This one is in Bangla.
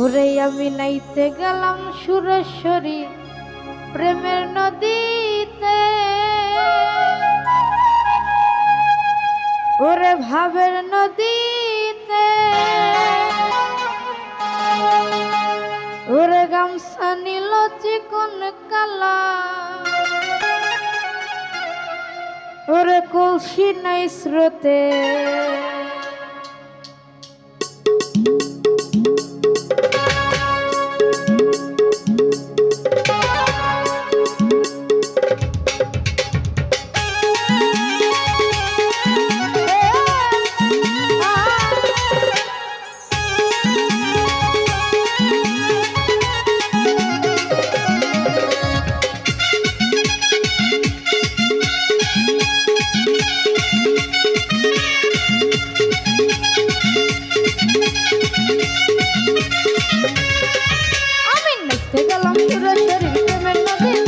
ওরে আমি নাইতে গেলাম সুরেশ্বরী প্রেমের নদীতে। ওরে ভাবের নদীতে। ওরে গামছা নীল চিকন কালা। ওরে কলসি নাই স্রোতে। ছোট শরীর প্রেমের নদী